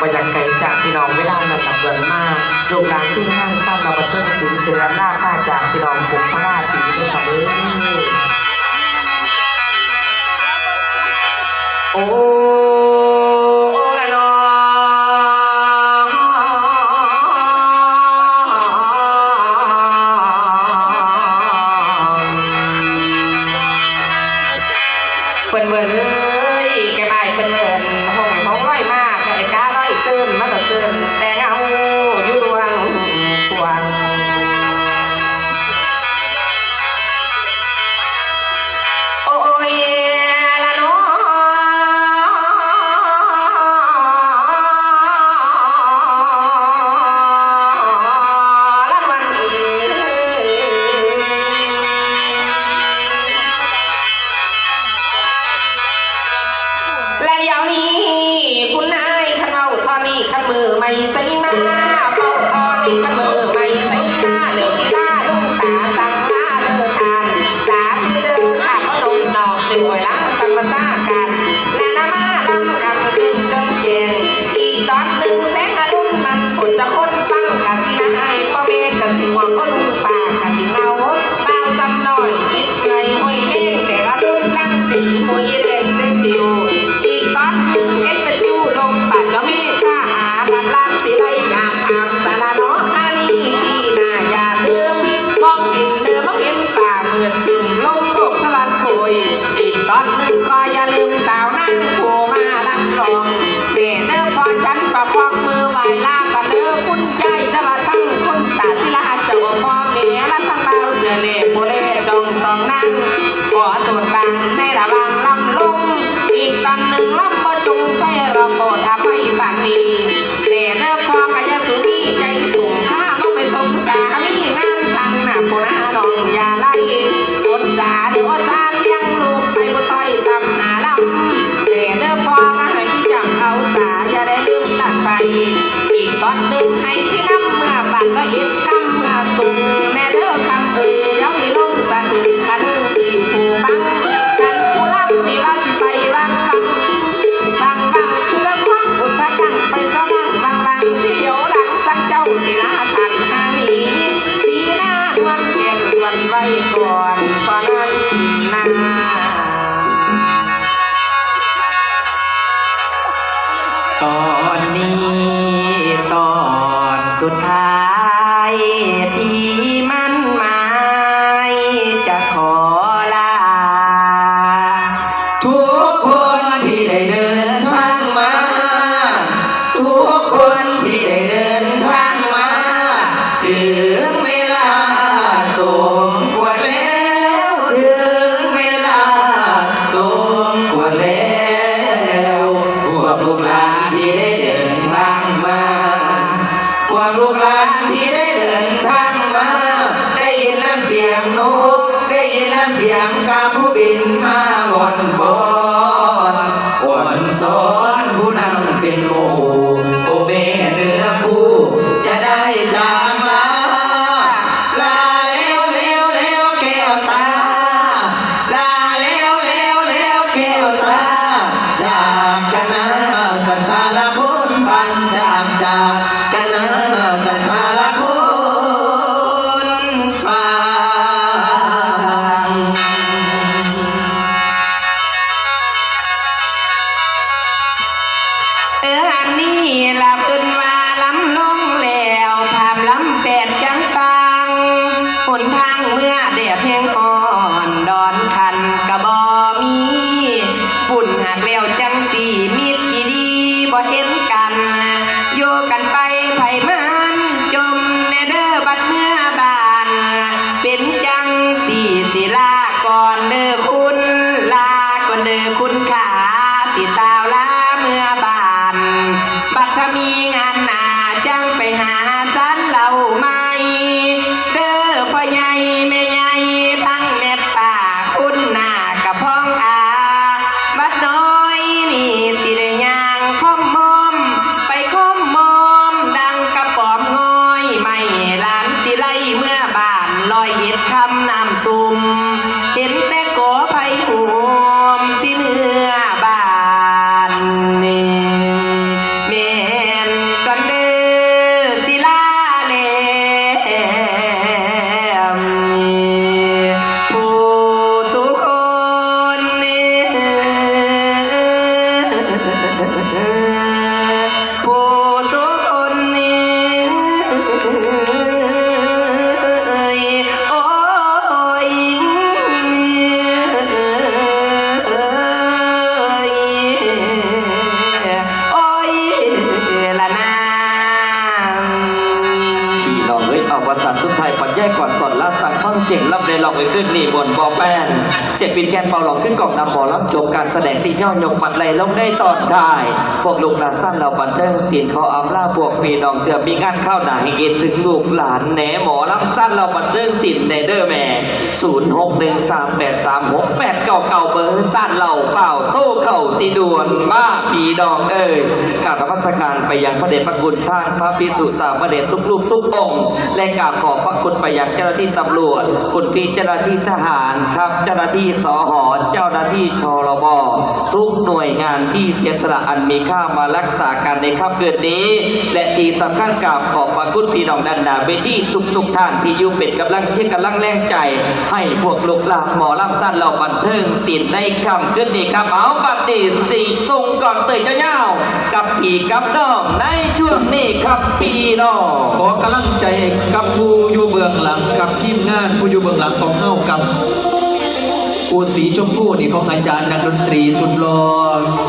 ประหยัดไก่จากพี่น้องเวลาหนักหนักเดือนมากโรงหลานที่ห้างสั้นเราบันเทิงสินเจริญหน้าผ้าจากพี่น้องผมพระราตีด้วยกันเลยโอ้เปิดเบอร์ 杨林 สืเล่โมเล่จงสองนั่งขอตูดบังในระบังลำลงอีกตันหนึ่งลำระจุงไปรอโปรดอภัยฝากดีเด่เด้อพอกายสุนีใจสูงข้าต้องไปสงสารมีงานตังหนักโบราณนองยาไล่สนสาเดี๋ยวอาจารย์ยัง สุดท้ายที่ สุดไทยปัดแยกก่อนสอนลาสั่งฟังเสียงรับเลยลองไปขึ้นนี่บนบอแป้นเสียงปินแกนเป่าหลอกขึ้นกล่องนำหมอรับจบการแสดงสีย่อยกปัดไหลลงได้ตอนท้ายพวกลูกหลานสั้นเราบันเทิงศิลป์เขาอำลาพวกพี่น้องเถื่อมีงานเข้าหนาให้เกินถึงลูกหลานแหนหมอรับสั้นเราบันเทิงศิลป์ในเดอร์แม่ศูนย์หกหนึ่งสามแปดสามหกแปดเก่าเก่าเบอร์สั้นเราเป่าโต้เข่าสีดวนมาพี่ดองเอ้ยกราบนมัสการไปยังพระเดชพระคุณท่านพระพิสุสามเดชทุกรูปทุกองค์และกราบขอบพระคุณไปยังเจ้าหน้าที่ตำรวจ คุณพี่เจ้าหน้าที่ทหารครับเจ้าหน้าที่สหอเจ้าหน้าที่ชรบทุกหน่วยงานที่เสียสละอันมีค่ามารักษาการในค่ำเกิดนี้ และที่สำคัญกราบขอบพระคุณพี่น้องดันดาเวทีทุกทุกท่านที่อยู่เป็นกำลังเชื่อกำลังแรงใจ ให้พวกลูกหลานหมอลำสั้นเราบันเทิงศิลป์ในค่ำขึ้นนี้ครับเอาบัดนี้สีทรงก่อนเตยเจ้าๆกับพี่กับน้องในช่วงนี้ครับพี่น้องขอกำลังใจกับผู้อยู่เบื้องหลังกับทีมงานผู้อยู่เบื้องหลังของเฮากับปูสีชมพูนี่ของอาจารย์นักดนตรีสุดหล่อ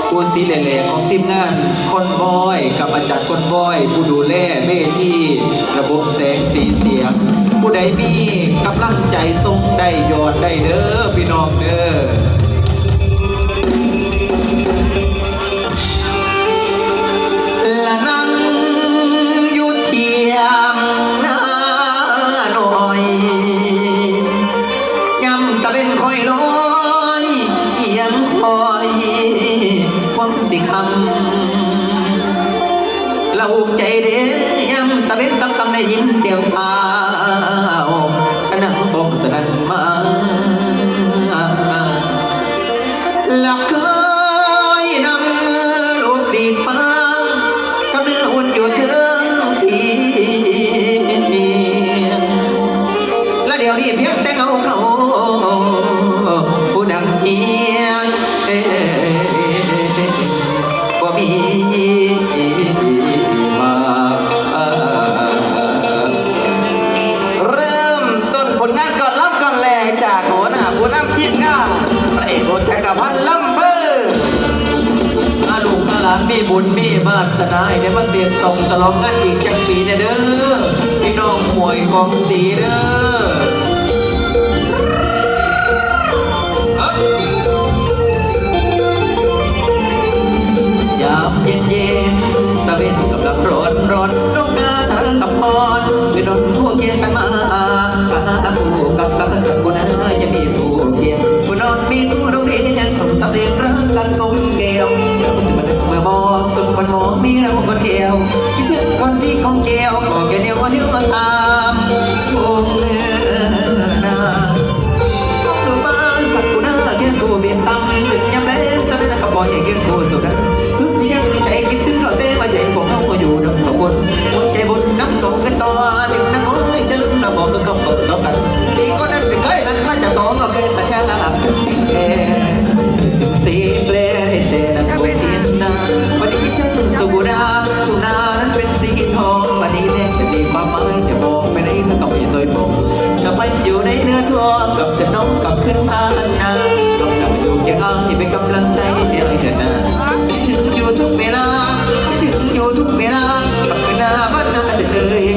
ปูสีเหล่ๆของทีมงานคอนบอย กับอาจารย์คอนบอย ผู้ดูแลเวทีระบบแสงสีเสียง ผู้ใดมีกำลังใจทรงได้ยอดได้เด้อพี่น้องเด้อ ยำตะเป็นคอยลอยยังคอยความสิคำเราใจเด้ยำตะเป็นตำตำได้ยินเสียงเท้ากระนังตกสนั่น บุญมีมาสนาให้ได้มาเสียงส่งตลอดงานอีกจังปีเนี่ยเด้อพี่น้องหวยกองสีเด้อ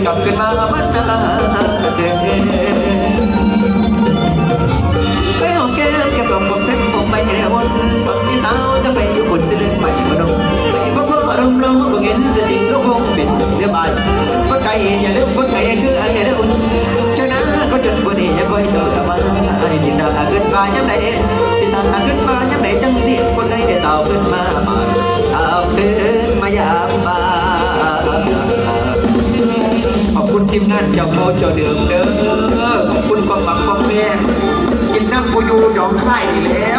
กลับขึ้นมาบ้านนาเธอไปหอมแก้มแก้มลงบนเส้นผมไปแห่วนฝันที่สาวจะไปอยู่บนเส้นใหม่มาดงไปพ่อพ่อรำร้องก็เห็นสติลูกคงเป็นเรื่องใบพ่อไก่อย่าลืมพ่อไก่คือไอ้เรื่องชนะก็จนวันนี้อย่าคอยเจอกับมันไอ้สิตาขึ้นมาย้ำไหนสิตาขึ้นมาย้ำไหนจังสิคนไหนได้เต่าขึ้นมามาเต่าขึ้น ทีมงานเจ้าโมเจ้าเดือมเด้อขอบคุณความหวังความแม่กินน้ำกูอยู่ยอมค่ายนี่แล้ว